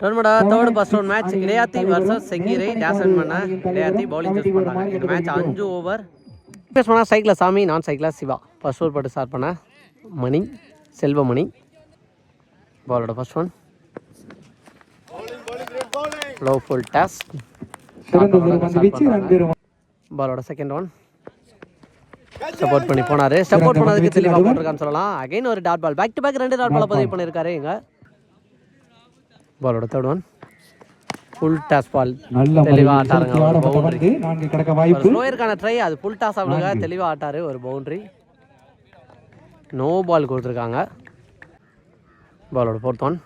டோர்னமெண்டா third first round match Idayathi versus Sengeerai டேசன் பண்ண Idaiyathi bowling choose பண்ணுறாங்க இந்த மேட்ச் அஞ்சு ஓவர் பேஸ் பண்ணால் சைக்கிளில் சாமி நான் சைக்கிளில் சிவா. ஃபர்ஸ்ட் ஓவர் போட்டு ஸ்டார்ட் பண்ண மணி செல்வமணி. பாலோட first one low full toss சிறந்த ஒரு பந்து வீச்சு ரன் பெறும் பாலோட செகண்ட் ஒன் சப்போர்ட் பண்ணி போனாரு. சப்போர்ட் பண்ணதுக்கு தெளிவாக போட்டிருக்கான்னு சொல்லலாம். அகைன் ஒரு dot ball back to back ரெண்டு டாட் பால் பதிவு பண்ணியிருக்காரு இங்க பாலோட தேர்ட் ஃபுல் டாஸ் பால் நல்ல தெளிவா முறையில் ஆட்டாருங்க ஒரு பவுண்டரி ஸ்லோயருக்கான ட்ரை அது ஃபுல் டாஸ் ஆகுதுங்க தெளிவாக ஆட்டாரு ஒரு பவுண்டரி நோ பால் கொடுத்துருக்காங்க. பாலோட ஃபோர்த் ஒன்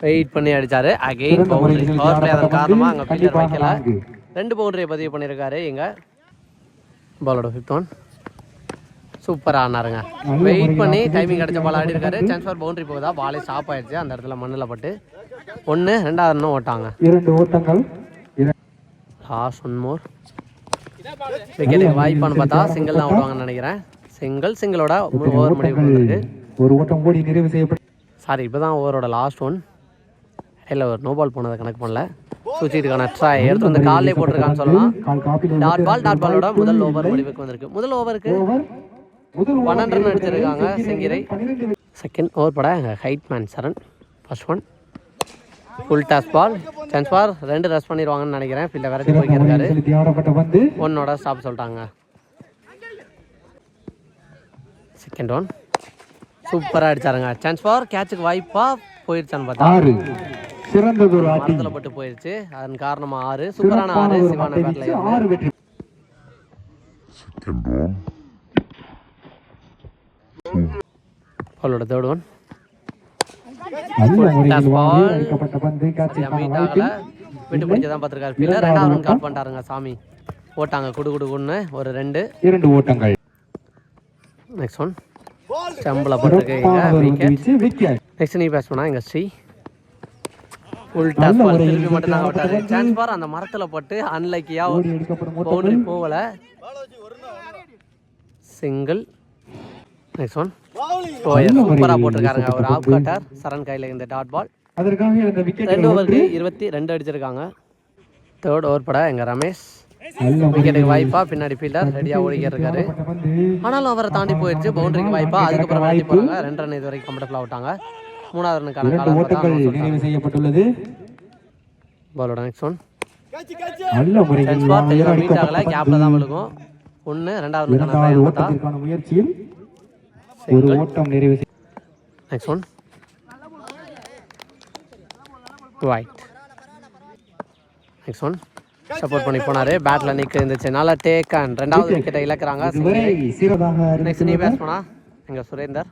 வெயிட் பண்ணி அடிச்சாரு. சிறந்த பவுண்டரி பிளே அதன் காரணமாக அங்கே கண்டிப்பாக வைக்கல. ரெண்டு பவுண்டரியை பதிவு பண்ணியிருக்காரு இங்க. பாலோட ஃபிஃப்த் ஒன் சூப்பராக ஆனாருங்க. வெயிட் பண்ணி டைமிங் கிடைச்ச பால் ஆடி இருக்காரு. பந்து. சான்ஸ் ஃபார் பவுண்டரி போகுதா பாலே ஸ்டாப் ஆயிடுச்சு. அந்த இடத்துல மண்ணில் பட்டு ஒன்று ரெண்டாவது இன்னும் ஓட்டாங்க. இரண்டு ஓட்டங்கள். லாஸ்ட் ஒன் மோர் விக்கெட்டுக்கு வாய்ப்பான்னு பார்த்தா சிங்கிள் தான் ஓடுவாங்கன்னு நினைக்கிறேன். சிங்கிள் சிங்கிளோட ஓவர் முடிவு ஒரு ஓட்டம் ஓடி நிறைவு செய்யப்பட்டு சாரி இப்போ தான் ஓவரோட லாஸ்ட் ஒன் இல்லை ஒரு நோ பால் போனதை கணக்கு பண்ணல. சுவிட்சுக்கான ட்ரை எடுத்து வந்து காலிலே போட்டிருக்கான்னு சொல்லலாம். கால் டாட் பால் டாட் பாலோட முதல் ஓவர் முடிவுக்கு வந்திருக்கு. முதல் ஓவருக்கு பன்னெண்டு ரன் அடிச்சிருக்காங்க செங்கிரை. செகண்ட் ஓவர் பட ஹைட் man Saran. First one full toss ball chance for ரெண்டு ரஸ் பண்ணிடுவாங்கன்னு நினைக்கிறேன். ஃபீல்டை விரட்டி போய்க்கிருக்காரு பந்து. ஒன்னோட ஸ்டாப் சொல்லிட்டாங்க. செகண்ட் ஒன் சூப்பராக அடிச்சாருங்க. சான்ஸ் ஃபார் கேட்சுக்கு வாய்ப்பா போயிருச்சான்னு பார்த்தா. சிறந்ததொரு ஆட்டி. மரத்தில் பட்டு போயிருச்சு. அதன் காரணமா ஆறு. சூப்பரான ஆறு. சிவான வீச்சு ஆறு வெற்றி அவளோட தேர்ட் ஒன் நல்ல முறையில் ball. வாங்கி அடிக்கப்பட்ட பந்து சரியா கேட்சுக்கான மீட் வாய்ப்பு ஆகல விட்டு பிடிக்க தான் பார்த்துருக்காரு. ஃபீல்டர் ரெண்டாவது ரன் கால் பண்ணிட்டாருங்க சாமி. போட்டாங்க குடு குடு குடுன்னு ஒரு ரெண்டு. இரண்டு ஓட்டங்கள். நெக்ஸ்ட் ஒன் ஸ்டம்பில் போட்டிருக்கீங்க நெக்ஸ்ட் நீ பேஸ் பண்ணா ஸ்ரீ டாஸ் பால் திருப்பி மட்டும் தான் ஆடப்பட்ட விட்டாரு. பந்து. சான்ஸ் பார் அந்த மரத்துல பட்டு அன்லைக்கியா ஓடி எடுக்கப்படும் பவுண்டரி போகல. சிங்கிள் நெக்ஸ்ட் ஒன் நல்ல சூப்பரா முறையில் போட்டிருக்காருங்க. ஒரு ஆஃப் கட்டர் சரண் கையில இந்த டாட் பால் அதற்காக இந்த விக்கெட் ரெண்டு ஓவருக்கு இருபத்தி ரெண்டு அடிச்சிருக்காங்க. தேர்ட் ஓவர் பட எங்க ரமேஷ். விக்கெட்டுக்கு வாய்ப்பா பின்னாடி ஃபீல்டர் ரெடியா ஓடிக்கிட்டு இருக்காரு. ஆனாலும் அவரை தாண்டி போயிடுச்சு பவுண்டரிக்கு வாய்ப்பா. அதுக்கப்புறம் விரட்டி போறாங்க. ரெண்டு ரன் இது வரைக்கும் கம்ஃபர்டபுளாக விட்டாங்க. மூணாவது ரனுக்கான காலம் நிறைவு செய்யப்பட்டுள்ளது. பாலோட நெக்ஸ்ட் ஒன் நல்ல முறையில் மீட் ஆகல கேப்ல தான் விழுகும். ஒன்று ரெண்டாவது முயற்சியில் ஒரு ஓட்டம் நிறைவு next one wide next one support பண்ணி போனாரு. பேட்ல நிக்க இருந்துச்சு. நல்லா டேக் அண்ட் ரெண்டாவது விக்கெட்டை இழக்கிறாங்க. நெக்ஸ்ட் நீ பேட்ஸ்மனா எங்க சுரேந்தர்.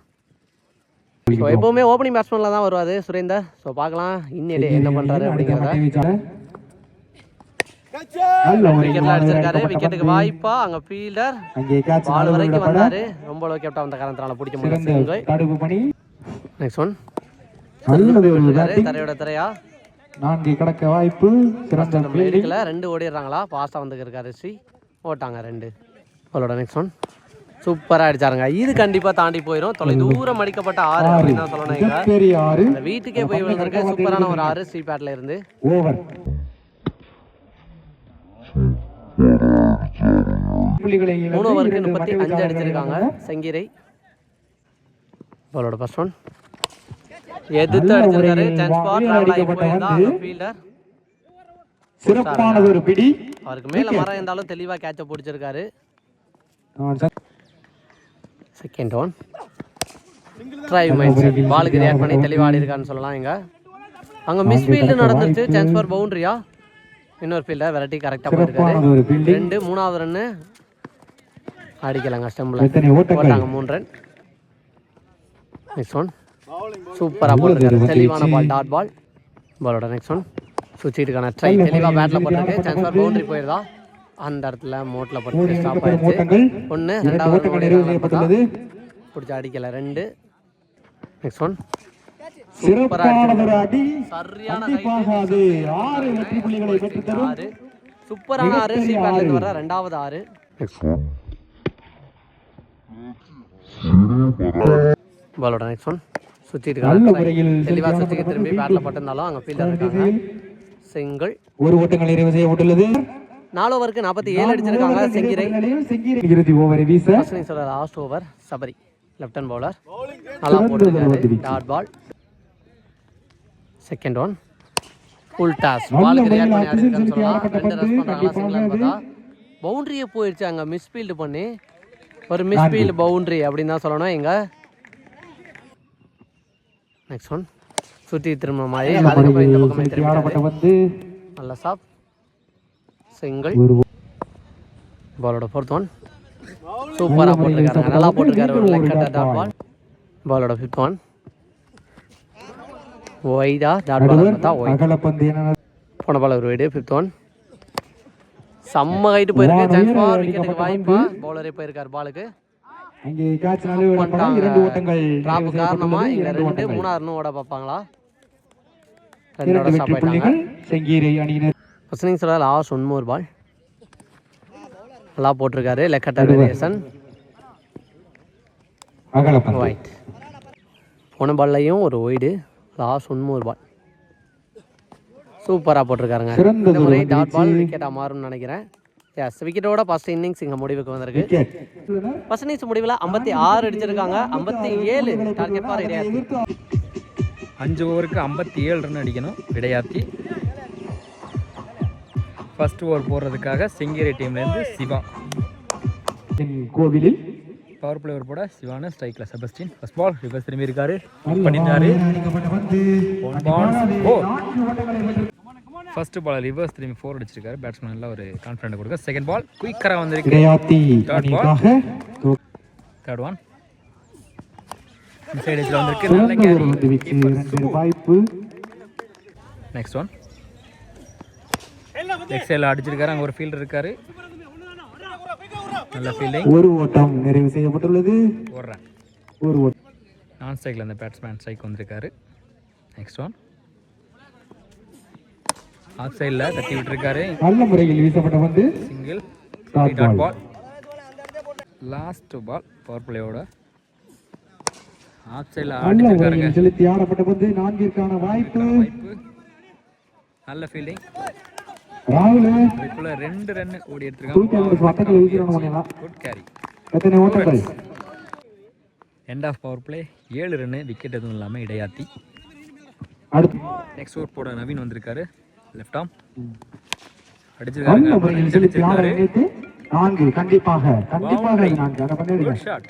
ஸோ எப்பவுமே ஓப்பனிங் பேட்ஸ்மேனில் தான் வருவாரு சுரேந்தர். ஸோ பார்க்கலாம். இன்னிலே என்ன பண்றாரு அப்படிங்கிறத. அடிச்சிருக்காரு விக்கெட்டுக்கு. வாய்ப்பா அங்க ஃபீல்டர் பால் வரைக்கும் வந்தாரு. ரொம்ப லோ கேப்டா வந்த காரணத்தினால பிடிக்க முடியல நெக்ஸ்ட் ஒன். தரையோட தரையா. நான்கு கடக்க வாய்ப்பு. சிறந்த நம்ம எடுக்கல. ரெண்டு ஓடிடுறாங்களா. ஃபாஸ்ட்டாக வந்து இருக்காரு ஸ்ரீ ஓட்டாங்க ரெண்டு. அவளோட நெக்ஸ்ட் ஒன் சூப்பராக அடிச்சாருங்க. இது கண்டிப்பாக தாண்டி போயிடும் தொலை தூரம் அடிக்கப்பட்ட ஆறு அப்படின்னு தான் சொல்லணும் வீட்டுக்கே போய் விழுந்திருக்கு சூப்பரான ஒரு ஆறு ஸ்ரீ பேட்ல இருந்து. மூணு ஓவருக்கு முப்பத்தி அஞ்சு அடிச்சிருக்காங்க. செங்கீரை. அவளோட ஃபர்ஸ்ட் ஒன் எதிர்த்து அடிச்சிருக்காரு. சான்ஸ் பார் டிராவல் ஃபீல்டர் சிறப்பானது ஒரு பிடி. அவருக்கு மேல மரம் இருந்தாலும் தெளிவாக கேட்ச பிடிச்சிருக்காரு. செகண்ட் ஒன் ட்ரைவ் மைண்ட் பாலுக்கு ரியாக்ட் பண்ணி தெளிவாக ஆடி இருக்கான்னு சொல்லலாம் இங்க. அங்க மிஸ் ஃபீல்டு நடந்துருச்சு சான்ஸ் ஃபார் பவுண்டரியா இன்னொரு ஃபீல்டர் வெரைட்டி கரெக்டாக போயிருக்காரு ரெண்டு மூணாவது ரன்னு அடிக்கலாங்க ஸ்டெம்பில் போட்டாங்க மூணு ரன் நெக்ஸ்ட் ஒன் சூப்பராக போட்டிருக்காரு. தெளிவான பால் டாட் பால் பாலோட நெக்ஸ்ட் ஒன் சுவிட்சுக்கான ட்ரை தெளிவாக பேட்டில் போட்டிருக்கு. சான்ஸ் ஃபார் பவுண்டரி போயிருதா? அந்த இடத்துல மோட்டில் போட்டு ஸ்டாப் ஆயிடுச்சு. ஒன்று ரெண்டாவது பிடிச்சி அடிக்கல ரெண்டு. நெக்ஸ்ட் ஒன் சிறப்பானது ஒரு அடி சரியான கண்டிப்பாக அது ஆறு வெற்றி புள்ளிகளை பெற்று தரும் ஆறு. சூப்பரான ஆறு சி பேட்லேருந்து வர ரெண்டாவது ஆறு. பாலோட நெக்ஸ்ட் ஒன் தெளிவாக சரியான சுற்றி திரும்பி பேட்டில் பட்டிருந்தாலும் அங்கே ஃபீல்டர் இருக்காங்க. சிங்கிள் ஒரு ஓட்டங்கள் நிறைவு செய்யப்பட்டுள்ளது நாலு ஓவருக்கு நாற்பத்தி ஏழு அடிச்சிருக்காங்க. செங்கிரை. செங்கிரை. இறுதி ஓவரை வீச. ஃபர்ஸ்ட் சொல்ற last over Sabari. Left hand bowler நல்லா போட்டுருக்காரு. Dot ball second one. Full toss பாலுக்கு ரியாக்ட் பண்ணி ஆடிருக்கான்னு சொல்லலாம் ரெண்டு ரன் பண்ணுறாங்களா சிங்கிளான்னு பார்த்தா பவுண்டரியே போயிடுச்சு அங்கே மிஸ்ஃபீல்டு பண்ணி. ஒரு மிஸ்ஃபீல்டு பவுண்டரி அப்படின்னு தான் சொல்லணும் எங்க நெக்ஸ்ட் ஒன் சுற்றி திரும்ப மாதிரி அதுக்கப்புறம் இந்த பக்கம் திரும்பி நல்ல சாப் சிங்கிள் பாலோட ஃபோர்த் ஒன் சூப்பராக போட்டிருக்காரு. நல்லா போட்டிருக்காரு. ஒரு லெக் டாட் பால் பாலோட ஃபிஃப்த் ஒன் ஒய். அகலப்பந்து என போன பால் ஒரு வைடு ஃபிஃப்த் ஒன் செம்ம ஹைட்டு போயிருக்கு சான்ஸ் ஃபார் விக்கெட்டுக்கு வாய்ப்பா. பவுலரே போயிருக்காரு பாலுக்கு. டிராப் காரணமா. இங்க ரெண்டு ஓட பார்ப்பாங்களா? ரெண்டோட ஸ்டாப் ஆயிட்டாங்க first last one more ball. நல்லா போட்டிருக்காரு லெக்கட்டர் வேரியேஷன் போன பால்லையும் ஒரு wide. Last one more ball. சூப்பராக போட்டிருக்காருங்க. இந்த முறை ஒரு டாட் பால். விக்கெட்டாக மாறும்னு நினைக்கிறேன். எஸ் விக்கெட்டோட ஃபர்ஸ்ட் இன்னிங்ஸ் இங்கே முடிவுக்கு வந்திருக்கு. ஃபர்ஸ்ட் இன்னிங்ஸ் முடிவில் ஐம்பத்தி ஆறு அடிச்சிருக்காங்க. ஐம்பத்தி ஏழு டார்கெட் ஃபார் இடையாத்தி. அஞ்சு ஓவருக்கு ஐம்பத்தி ஏழு ரன் அடிக்கணும் விடையாத்தி ஃபர்ஸ்ட் ஓவர் போடுறதுக்காக செங்கேரி டீம்லேருந்து சிவா. கோவிலில் பவர் பிளே போட சிவான ஸ்ட்ரைக்கில் செபஸ்டின் ஃபர்ஸ்ட் பால் ரிவர்ஸ் திரும்பி இருக்காரு. வென்று ஃபர்ஸ்ட் பால் ரிவர்ஸ் திரும்பி ஃபோர் அடிச்சிருக்காரு. பேட்ஸ்மேன் நல்லா ஒரு கான்ஃபிடென்ட் கொடுக்க. செகண்ட் பால் குயிக்கராக வந்திருக்கு. Idaiyathi Third ball. அணிக்காக தோ- தேர்ட் ஒன் சைடு வந்திருக்கு. நல்ல கேரி வாய்ப்பு. நெக்ஸ்ட் ஒன் சைடில் அடிச்சிருக்காரு. அங்கே ஒரு ஃபீல்டர் இருக்காரு. நல்ல ஃபீல்டிங் ஒரு ஓட்டம் நிறைவு செய்யப்பட்டுள்ளது. ஓடுறேன் ஒரு ஓட்டம் நான் ஸ்ட்ரைக்கில் அந்த பேட்ஸ்மேன் ஸ்ட்ரைக் வந்திருக்காரு. நெக்ஸ்ட் ஒன் ஆஃப் சைடில் தட்டி விட்டுருக்காரு. நல்ல முறையில் வீசப்பட்ட பந்து. Single dot. Ball last ball power பிளேயோட off சைடில் முறையில் செலுத்தி ஆடப்பட்ட பந்து. நான்கிற்கான வாய்ப்பு. நல்ல ஃபீல்டிங் ரெண்டு ரன் ஓடி எடுத்திருக்காங்க. பண்ணிடலாம் குட் கேரி எத்தனை ஓட்டங்கள் எண்ட் ஆஃப் பவர் பிளே ஏழு ரன்னு விக்கெட் எதுவும் இல்லாமல் இடையாத்தி. அடுத்து. நெக்ஸ்ட் ஓவர் போட நவீன் வந்திருக்காரு. லெஃப்ட் ஆம் அடிச்சிருக்காரு. நான்கு கண்டிப்பாக கண்டிப்பாக நான்கு. ஷாட்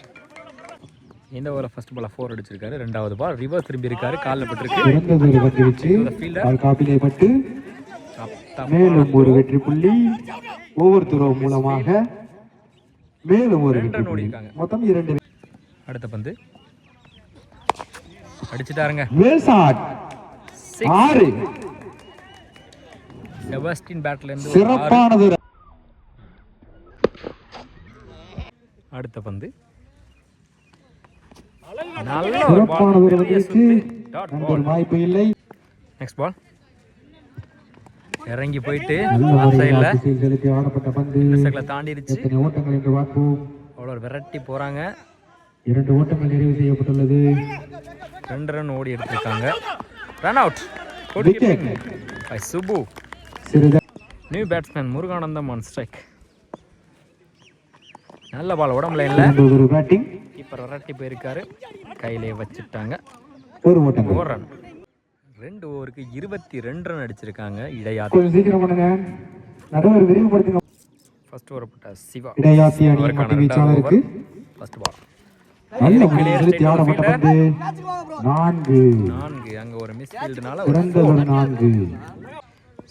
இந்த ஓவரில் ஃபர்ஸ்ட் பால் ஃபோர் அடிச்சிருக்காரு. ரெண்டாவது பால் ரிவர்ஸ் திரும்பி இருக்காரு. காலில் பட்டிருக்கு. மேலும் ஒரு வெற்றி புள்ளி. ஒவ்வொரு துறவு மூலமாக மேலும் ஒரு வெற்றி புள்ளி. மொத்தம் இரண்டு அடுத்த பந்து. அடிச்சிட்டாருங்க. மேல் ஷாட் ஆறு. செபாஸ்டின் பேட்ல இருந்து. சிறப்பானது. அடுத்த பந்து. நல்ல. ஒரு வாய்ப்பு இல்லை. நெக்ஸ்ட் பால் இறங்கி போயிட்டு சைடில் எத்தனை ஓட்டங்கள் என்று பார்ப்போம். அவ்வளோ விரட்டி போகிறாங்க இரண்டு ஓட்டங்கள் நிறைவு செய்யப்பட்டுள்ளது. ரெண்டு ரன் ஓடி எடுத்திருக்காங்க. Run out. By Subu new batsman Muruganandam on strike நல்ல பால் உடம்புல இல்லை. கீப்பர் விரட்டி போயிருக்காரு. கையிலே வச்சுட்டாங்க. ஒரு ஓட்டங்கள். ஒரு ரன் ரெண்டு ஓவருக்கு இருபத்தி ரெண்டு ரன் அடிச்சிருக்காங்க இடையாத்தி விரிவுபடுத்துங்க ஃபர்ஸ்ட் ஓவர் போட்ட சிவா. இடையாத்தி அணி அவருக்கான மட்டு ரெண்டாவது வீச்சாளருக்கு ஓவர் ஃபர்ஸ்ட் பால் நல்ல முறையில் செலுத்தி ஆடப்பட்ட பந்து நான்கு. நான்கு அங்க ஒரு மிஸ் ஃபீல்டுனால சிறந்த ஒரு நான்கு.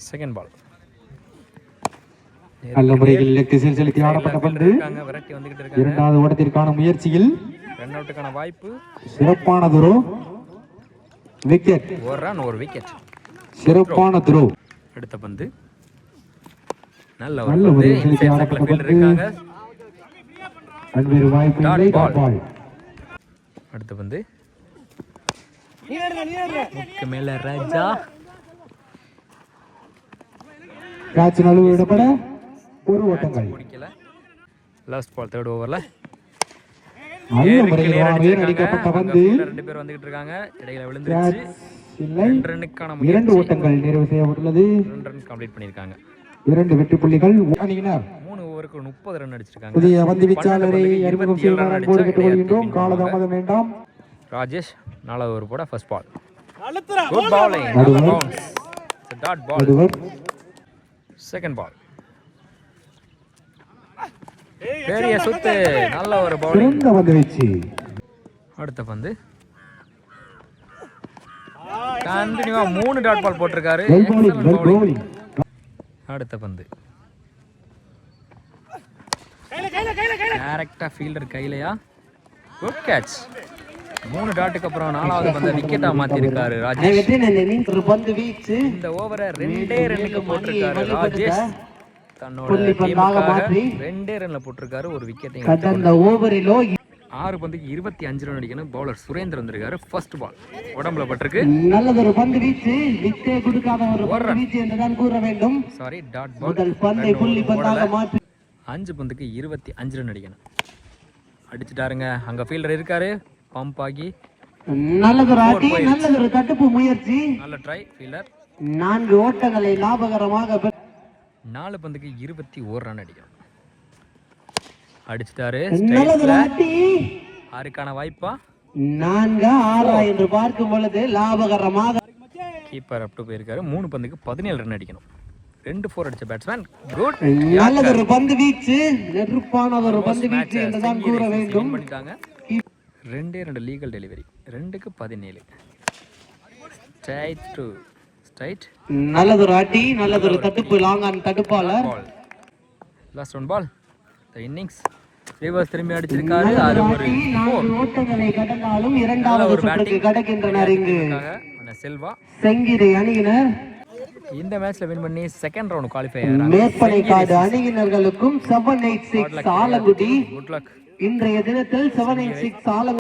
செகண்ட் பால் நல்ல முறையில் லெக் செலுத்தி ஆடப்பட்ட பந்து இரண்டாவது ஓட்டத்திற்கான முயற்சியில் ரன் அவுட்டுக்கான வாய்ப்பு. சிறப்பான துரோ விக்கெட் ஒரு ரன் ஒரு விக்கெட் சிறப்பான துரோ அடுத்த பந்து. நல்ல நல்ல ஒரு பந்து இன்சைட் சர்க்கிள். இருக்காங்க. பல்வேறு வாய்ப்பு இல்லை. பால் அடுத்த பந்து. முக்கு மேல ராஜா. கேட்ச் நழுவு விடப்பட ஒரு ஓட்டங்கள். லாஸ்ட் பால் தேர்ட் ஓவரில் நல்ல நேருக்கு முறையில் நேர் வானவே அடிச்சிருக்காங்க. அடிக்கப்பட்ட பந்து. ரெண்டு பேர் வந்துகிட்டு இருக்காங்க இடையில விழுந்துருச்சு. இரண்டு ஓட்டங்கள் நிறைவு செய்யப்பட்டுள்ளது. கம்ப்ளீட் பண்ணியிருக்காங்க. இரண்டு வெற்றி புள்ளிகள். அணியினர் மூணு ஓவருக்கு முப்பது ரன் அடிச்சிருக்காங்க. புதிய பன்னெண்டு வீச்சாளரை அறிமுகம் கேட்டுக் கொள்கின்றோம் காலதாமதம் வேண்டாம். ராஜேஷ் நாலாவது ஓவர் போட first ball good bowling dot ball second ball பெரிய சுத்து நல்ல ஒரு பவுலிங் சிறந்த பந்து. வீச்சு அடுத்த பந்து கண்டினியூவா மூணு டாட் பால் போட்டிருக்காரு. அடுத்த பந்து. டேரக்டா ஃபீல்டர் கையிலையா? குட் கேட்ச் மூணு டாட்டுக்கு அப்புறம் நாலாவது பந்த விக்கெட்டா மாத்திருக்காரு ராஜேஷ். இந்த ஓவரை ரெண்டே ரன்னுக்கு போட்டிருக்காரு ராஜேஷ். தன்னோட டீமுக்காக ரெண்டே ரன்ல போட்டிருக்காரு ஒரு விக்கெட்டையும் கடந்த ஓவரிலோ ஆறு பந்துக்கு இருபத்தி அஞ்சு ரன் அடிக்கணும். பவுலர் சுரேந்தர் வந்திருக்காரு. ஃபர்ஸ்ட் பால் உடம்புல பட்டிருக்கு. நல்லதொரு பந்து வீச்சு. வித்தே கொடுக்காத ஒரு வீச்சு என்றுதான் கூற வேண்டும். சாரி டாட் பால் முதல் பந்தை புள்ளி பந்தாக மாற்றி அஞ்சு பந்துக்கு இருபத்தி அஞ்சு ரன் அடிக்கணும். அடிச்சுட்டாருங்க. அங்க ஃபீல்டர் இருக்காரு. பம்ப் ஆகி. நல்லதொரு ஆட்டி நல்லதொரு தடுப்பு முயற்சி. நல்ல ட்ரை ஃபீல்டர் நான்கு ஓட்டங்களை லாபகரமாக நாலு பந்துக்கு இருபத்தி ஒரு ரன் அடிக்கணும். அடிச்சிட்டாரு. ஆறுக்கான வாய்ப்பா? நான்கா ஆறா என்று பார்க்கும் பொழுது லாபகரமாக கீப்பர் அப் டு போயிருக்காரு. மூணு பந்துக்கு பதினேழு ரன் அடிக்கணும். ரெண்டு ஃபோர் அடிச்ச பேட்ஸ்மேன் குட் நல்லதொரு பந்து வீச்சு. நெருப்பான ஒரு பந்து வீச்சு என்றுதான் கூற வேண்டும். ரெண்டே ரெண்டு லீகல் டெலிவரி ரெண்டுக்கு பதினேழு. ஸ்ட்ரைட் டு ஸ்ட்ரைட் நல்லதொரு ஆட்டி நல்லதொரு தடுப்பு long on தடுப்பாளர் ball last one ball the innings reverse திரும்பி அடிச்சிருக்காரு. அது ஒரு ஓட்டங்களை கடந்தாலும் இரண்டாவது சுற்றுக்கு கடக்கின்றனர் இங்கு. செல்வா. செங்கிரி அணியினர். இந்த மேட்ச்ல வின் பண்ணி second round qualify Merpanaikadu அணியினர்களுக்கும் seven eight six Alangudi good இன்றைய தினத்தில் செவன் எயிட் சிக்ஸ் ஆலங்குடி